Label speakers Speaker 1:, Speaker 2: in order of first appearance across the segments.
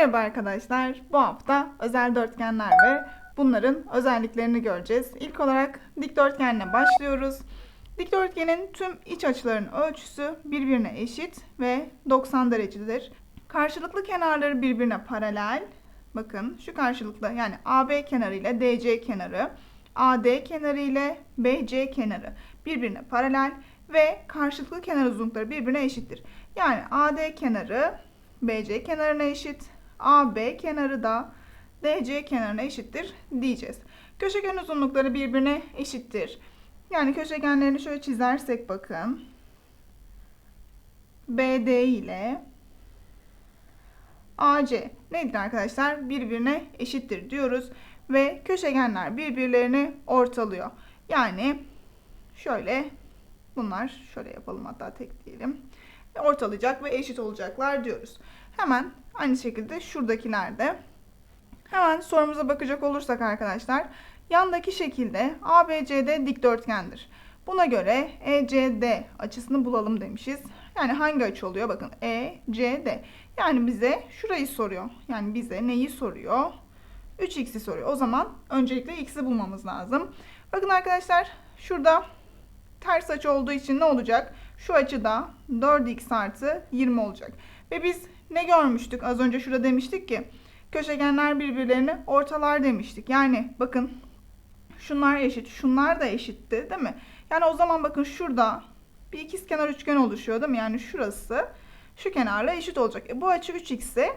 Speaker 1: Merhaba arkadaşlar. Bu hafta özel dörtgenler ve bunların özelliklerini göreceğiz. İlk olarak dikdörtgenle başlıyoruz. Dikdörtgenin tüm iç açılarının ölçüsü birbirine eşit ve 90 derecedir. Karşılıklı kenarları birbirine paralel. Bakın şu karşılıklı yani AB kenarı ile DC kenarı, AD kenarı ile BC kenarı birbirine paralel ve karşılıklı kenar uzunlukları birbirine eşittir. Yani AD kenarı BC kenarına eşit, AB kenarı da DC kenarına eşittir diyeceğiz. Köşegen uzunlukları birbirine eşittir. Yani köşegenlerini şöyle çizersek bakın. BD ile AC nedir arkadaşlar? Birbirine eşittir diyoruz ve köşegenler birbirlerini ortalıyor. Yani şöyle bunlar şöyle yapalım hatta tek diyelim. Ortalayacak ve eşit olacaklar diyoruz. Hemen aynı şekilde şuradakiler de. Hemen sorumuza bakacak olursak arkadaşlar yandaki şekilde ABCD dikdörtgendir. Buna göre ECD açısını bulalım demişiz. Yani hangi açı oluyor? Bakın ECD. Yani bize şurayı soruyor. Yani bize neyi soruyor? 3x'i soruyor. O zaman öncelikle x'i bulmamız lazım. Bakın arkadaşlar şurada ters açı olduğu için ne olacak? Şu açıda 4x artı 20 olacak. Ve biz ne görmüştük? Az önce şurada demiştik ki köşegenler birbirlerini ortalar demiştik. Yani bakın şunlar eşit, şunlar da eşitti değil mi? Yani o zaman bakın şurada bir ikizkenar üçgen oluşuyor değil mi? Yani şurası şu kenarla eşit olacak. E bu açı 3x ise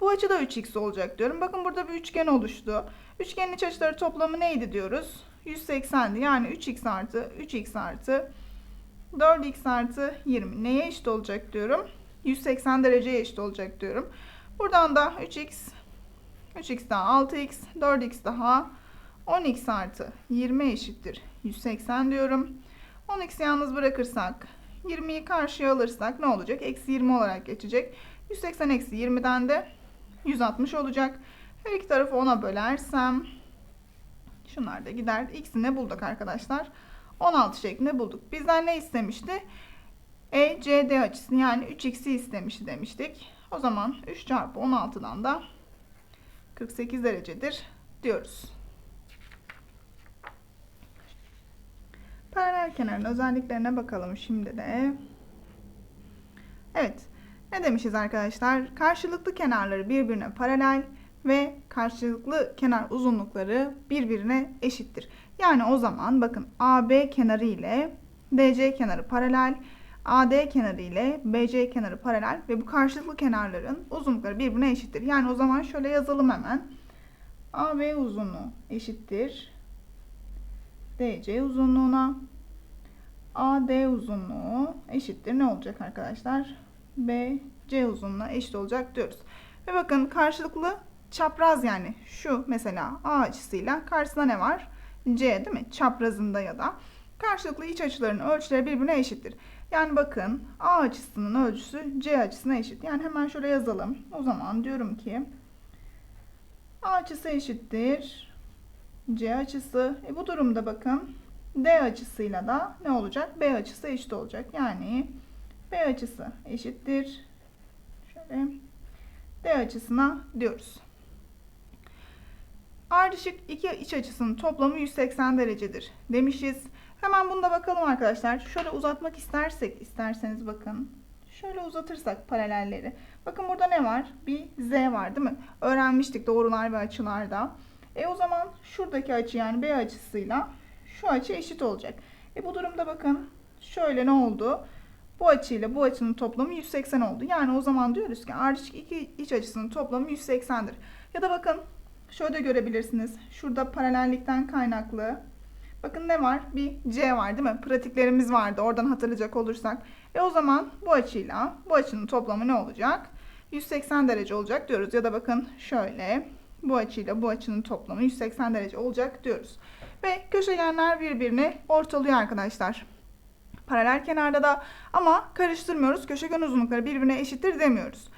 Speaker 1: bu açı da 3x olacak diyorum. Bakın burada bir üçgen oluştu. Üçgenin iç açıları toplamı neydi diyoruz? 180'di. Yani 3x artı 3x artı 4x artı 20 neye eşit olacak diyorum. 180 dereceye eşit olacak diyorum. Buradan da 3x 3x daha 6x 4x daha 10x artı 20 eşittir 180 diyorum. 10x'i yalnız bırakırsak 20'yi karşıya alırsak ne olacak? Eksi 20 olarak geçecek. 180 eksi 20'den de 160 olacak. Her iki tarafı 10'a bölersem şunlar da gider. X'i ne bulduk arkadaşlar? 16 şeklinde bulduk. Bizden ne istemişti? ECD açısını yani 3x'i istemişti demiştik. O zaman 3 çarpı 16'dan da 48 derecedir diyoruz. Paralel kenarın özelliklerine bakalım şimdi de. Evet. Ne demişiz arkadaşlar? Karşılıklı kenarları birbirine paralel ve karşılıklı kenar uzunlukları birbirine eşittir. Yani o zaman bakın AB kenarı ile DC kenarı paralel, AD kenarı ile BC kenarı paralel ve bu karşılıklı kenarların uzunlukları birbirine eşittir. Yani o zaman şöyle yazalım hemen. AB uzunluğu eşittir. DC uzunluğuna AD uzunluğu eşittir. Ne olacak arkadaşlar? BC uzunluğuna eşit olacak diyoruz. Ve bakın karşılıklı çapraz yani şu mesela A açısıyla karşısında ne var? C değil mi? Çaprazında ya da karşılıklı iç açıların ölçüleri birbirine eşittir. Yani bakın A açısının ölçüsü C açısına eşit. Yani hemen şöyle yazalım. O zaman diyorum ki A açısı eşittir C açısı. E bu durumda bakın D açısıyla da ne olacak? B açısı eşit olacak. Yani B açısı eşittir. Şöyle D açısına diyoruz. Ardışık iki iç açısının toplamı 180 derecedir demişiz. Hemen bunda bakalım arkadaşlar. Şöyle uzatmak istersek, isterseniz bakın. Şöyle uzatırsak paralelleri. Bakın burada ne var? Bir z var değil mi? Öğrenmiştik doğrular ve açılarda. E o zaman şuradaki açı yani b açısıyla şu açı eşit olacak. E bu durumda bakın şöyle ne oldu? Bu açıyla bu açının toplamı 180 oldu. Yani o zaman diyoruz ki ardışık iki iç açısının toplamı 180'dir. Ya da bakın şöyle görebilirsiniz. Şurada paralellikten kaynaklı. Bakın ne var? Bir C var değil mi? Pratiklerimiz vardı. Oradan hatırlayacak olursak. E o zaman bu açıyla bu açının toplamı ne olacak? 180 derece olacak diyoruz. Ya da bakın şöyle bu açıyla bu açının toplamı 180 derece olacak diyoruz. Ve köşegenler birbirini ortalıyor arkadaşlar. Paralel kenarda da ama karıştırmıyoruz. Köşegen uzunlukları birbirine eşittir demiyoruz.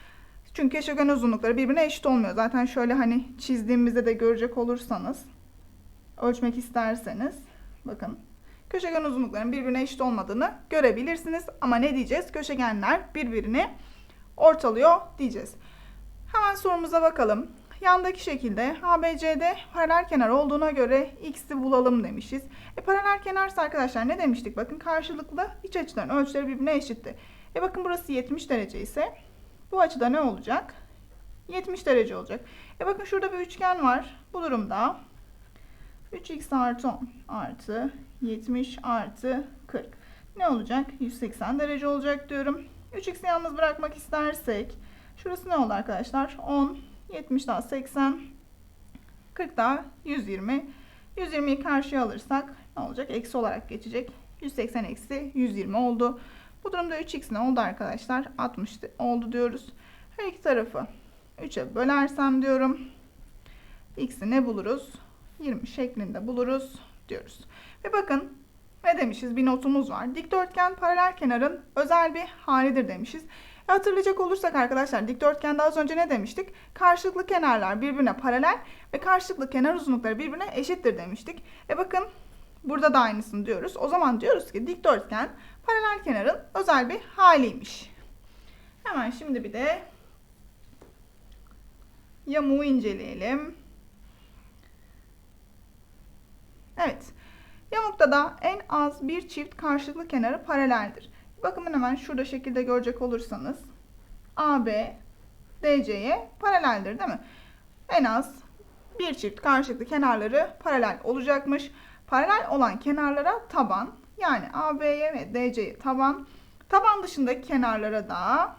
Speaker 1: Çünkü köşegen uzunlukları birbirine eşit olmuyor. Zaten şöyle hani çizdiğimizde de görecek olursanız ölçmek isterseniz bakın köşegen uzunlukların birbirine eşit olmadığını görebilirsiniz. Ama ne diyeceğiz? Köşegenler birbirini ortalıyor diyeceğiz. Hemen sorumuza bakalım. Yandaki şekilde ABCD paralel kenar olduğuna göre x'i bulalım demişiz. E paralel kenarsa arkadaşlar ne demiştik? Bakın karşılıklı iç açıların ölçüleri birbirine eşitti. E bakın burası 70 derece ise bu açıda ne olacak? 70 derece olacak. E bakın şurada bir üçgen var. Bu durumda 3x artı 10 artı 70 artı 40. Ne olacak? 180 derece olacak diyorum. 3x'i yalnız bırakmak istersek şurası ne oldu arkadaşlar? 10, 70 daha 80, 40 daha 120. 120'yi karşıya alırsak ne olacak? Eksi olarak geçecek. 180 eksi 120 oldu. Bu durumda 3x ne oldu arkadaşlar? 60 oldu diyoruz. Her iki tarafı 3'e bölersem diyorum. X'i ne buluruz? 20 şeklinde buluruz diyoruz. Ve bakın ne demişiz? Bir notumuz var. Dikdörtgen paralel kenarın özel bir halidir demişiz. E hatırlayacak olursak arkadaşlar dikdörtgende az önce ne demiştik? Karşılıklı kenarlar birbirine paralel ve karşılıklı kenar uzunlukları birbirine eşittir demiştik. E bakın burada da aynısını diyoruz. O zaman diyoruz ki dikdörtgen paralel kenarın özel bir haliymiş. Hemen şimdi bir de yamuğu inceleyelim. Evet. Yamukta da en az bir çift karşılıklı kenarı paraleldir. Bakın hemen şurada şekilde görecek olursanız AB DC'ye paraleldir değil mi? En az bir çift karşılıklı kenarları paralel olacakmış. Paralel olan kenarlara taban yani AB'ye ve DC'ye taban. Taban dışındaki kenarlara da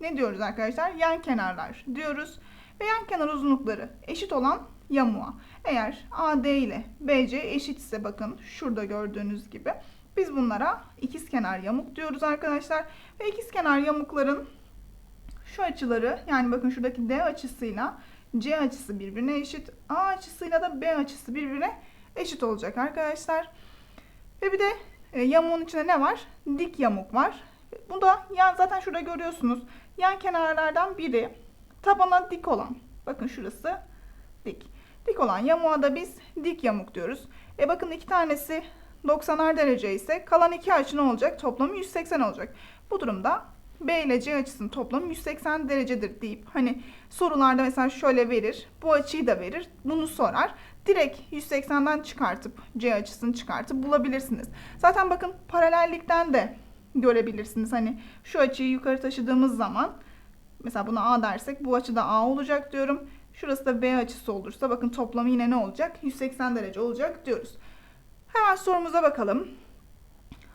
Speaker 1: ne diyoruz arkadaşlar? Yan kenarlar diyoruz. Ve yan kenar uzunlukları eşit olan yamuğa. Eğer AD ile BC eşitse bakın şurada gördüğünüz gibi biz bunlara ikizkenar yamuk diyoruz arkadaşlar. Ve ikizkenar yamukların şu açıları yani bakın şuradaki D açısıyla C açısı birbirine eşit. A açısıyla da B açısı birbirine eşit olacak arkadaşlar. Ve bir de e, yamuğun içinde ne var? Dik yamuk var. Bu da yani zaten şurada görüyorsunuz. Yan kenarlardan biri tabana dik olan. Bakın şurası dik. Dik olan yamuğa da biz dik yamuk diyoruz. E bakın iki tanesi 90'ar derece ise kalan iki açı ne olacak? Toplamı 180 olacak. Bu durumda B ile C açısının toplamı 180 derecedir deyip hani sorularda mesela şöyle verir. Bu açıyı da verir. Bunu sorar. Direkt 180'den çıkartıp C açısını çıkartıp bulabilirsiniz. Zaten bakın paralellikten de görebilirsiniz. Hani şu açıyı yukarı taşıdığımız zaman mesela buna A dersek bu açıda A olacak diyorum. Şurası da B açısı olursa bakın toplamı yine ne olacak? 180 derece olacak diyoruz. Hemen sorumuza bakalım.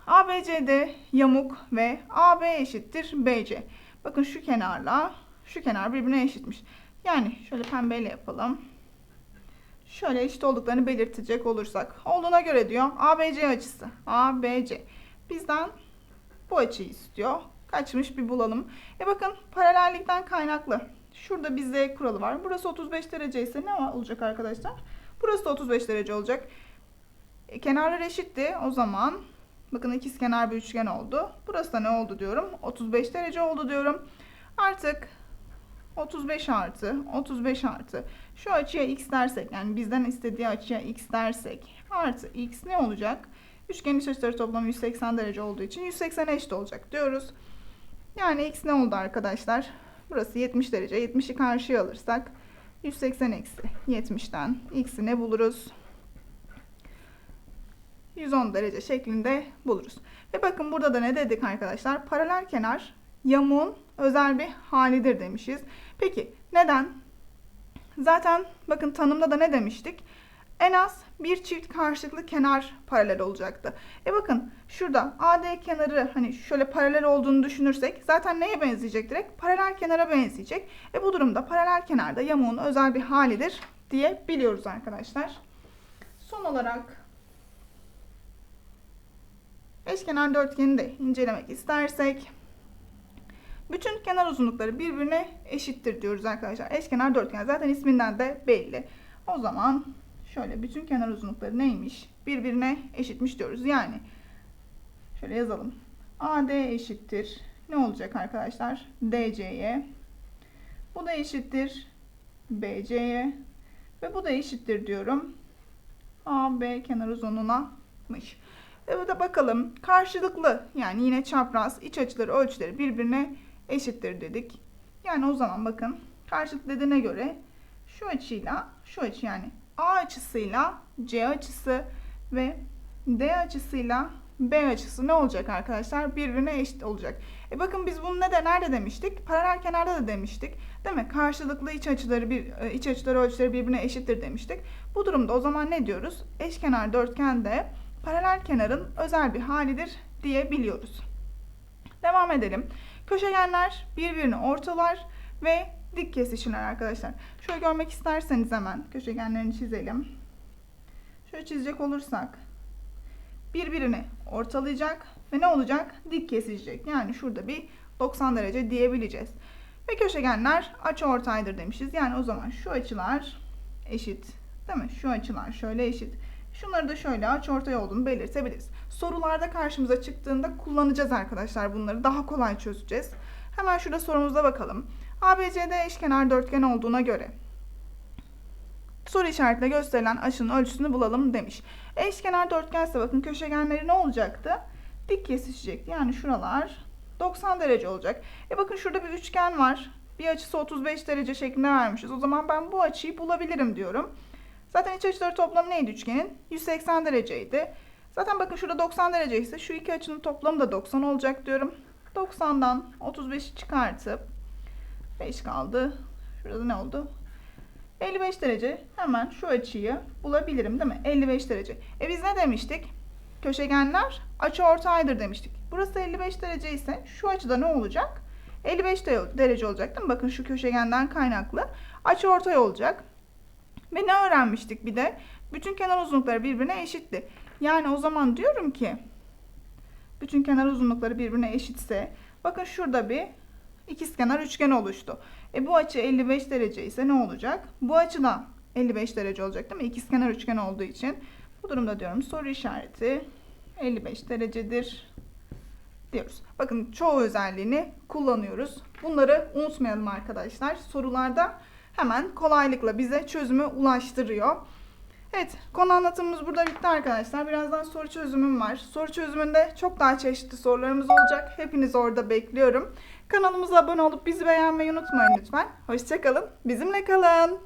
Speaker 1: ABCD yamuk ve AB eşittir BC. Bakın şu kenarla şu kenar birbirine eşitmiş. Yani şöyle pembeyle yapalım. Şöyle eşit olduklarını belirtecek olursak. Olduğuna göre diyor ABC açısı. ABC. Bizden bu açıyı istiyor. Kaçmış bir bulalım. E bakın paralellikten kaynaklı. Şurada bir Z kuralı var. Burası 35 derece ise ne olacak arkadaşlar? Burası da 35 derece olacak. E, kenarlar eşitti. O zaman bakın ikiz kenar bir üçgen oldu. Burası da ne oldu diyorum? 35 derece oldu diyorum. Artık 35 artı 35 artı şu açıya x dersek yani bizden istediği açıya x dersek artı x ne olacak? Üçgenin iç açıları toplamı 180 derece olduğu için 180 eşit olacak diyoruz. Yani x ne oldu arkadaşlar? Burası 70 derece. 70'i karşıya alırsak 180 eksi 70'ten x'i ne buluruz? 110 derece şeklinde buluruz. Ve bakın burada da ne dedik arkadaşlar? Paralel kenar yamuğun özel bir halidir demişiz. Peki neden? Zaten bakın tanımda da ne demiştik? En az bir çift karşılıklı kenar paralel olacaktı. E bakın şurada AD kenarı hani şöyle paralel olduğunu düşünürsek zaten neye benzeyecek direkt? Paralel kenara benzeyecek. E bu durumda paralel kenarda yamuğun özel bir halidir diye biliyoruz arkadaşlar. Son olarak eşkenar dörtgeni de incelemek istersek bütün kenar uzunlukları birbirine eşittir diyoruz arkadaşlar. Eşkenar dörtgen zaten isminden de belli. O zaman şöyle bütün kenar uzunlukları neymiş? Birbirine eşitmiş diyoruz. Yani şöyle yazalım. AD eşittir. Ne olacak arkadaşlar? DC'ye. Bu da eşittir BC'ye. Ve bu da eşittir diyorum. AB kenar uzunluğunamış. Ve burada bakalım karşılıklı yani yine çapraz iç açıları ölçüleri birbirine eşittir dedik. Yani o zaman bakın Karşılık dediğine göre şu açıyla şu açı yani A açısıyla C açısı ve D açısıyla B açısı ne olacak arkadaşlar? Birbirine eşit olacak. E bakın biz bunu ne de nerede demiştik? Paralel kenarda da demiştik. Değil mi? Karşılıklı iç açıları bir e, iç açıları ölçüleri birbirine eşittir demiştik. Bu durumda o zaman ne diyoruz? Eşkenar dörtgende paralel kenarın özel bir halidir diyebiliyoruz. Devam edelim. Köşegenler birbirini ortalar ve dik kesişirler arkadaşlar. Şöyle görmek isterseniz hemen köşegenlerini çizelim. Şöyle çizecek olursak birbirini ortalayacak ve ne olacak? Dik kesişecek. Yani şurada bir 90 derece diyebileceğiz. Ve köşegenler açıortaydır demişiz. Yani o zaman şu açılar eşit. Değil mi? Şu açılar şöyle eşit. Şunları da şöyle açıortay olduğunu belirtebiliriz. Sorularda karşımıza çıktığında kullanacağız arkadaşlar bunları. Daha kolay çözeceğiz. Hemen şurada sorumuza bakalım. ABCD eşkenar dörtgen olduğuna göre soru işaretle gösterilen açının ölçüsünü bulalım demiş. Eşkenar dörtgense bakın köşegenleri ne olacaktı? Dik kesişecekti. Yani şuralar 90 derece olacak. E bakın şurada bir üçgen var. Bir açısı 35 derece şeklinde vermişiz. O zaman ben bu açıyı bulabilirim diyorum. Zaten iç açıları toplamı neydi üçgenin? 180 dereceydi. Zaten bakın şurada 90 derece ise şu iki açının toplamı da 90 olacak diyorum. 90'dan 35'i çıkartıp 5 kaldı. Şurada ne oldu? 55 derece. Hemen şu açıyı bulabilirim değil mi? 55 derece. E biz ne demiştik? Köşegenler açıortaydır demiştik. Burası 55 derece ise şu açıda ne olacak? 55 de- derece olacak değil mi? Bakın şu köşegenden kaynaklı açıortay olacak. Ve ne öğrenmiştik bir de? Bütün kenar uzunlukları birbirine eşitti. Yani o zaman diyorum ki bütün kenar uzunlukları birbirine eşitse bakın şurada bir ikizkenar üçgen oluştu. E bu açı 55 derece ise ne olacak? Bu açı da 55 derece olacak değil mi? İkizkenar üçgen olduğu için. Bu durumda diyorum soru işareti 55 derecedir diyoruz. Bakın çoğu özelliğini kullanıyoruz. Bunları unutmayalım arkadaşlar. Sorularda hemen kolaylıkla bize çözümü ulaştırıyor. Evet, konu anlatımımız burada bitti arkadaşlar. Birazdan soru çözümüm var. Soru çözümünde çok daha çeşitli sorularımız olacak. Hepinizi orada bekliyorum. Kanalımıza abone olup bizi beğenmeyi unutmayın lütfen. Hoşçakalın, bizimle kalın.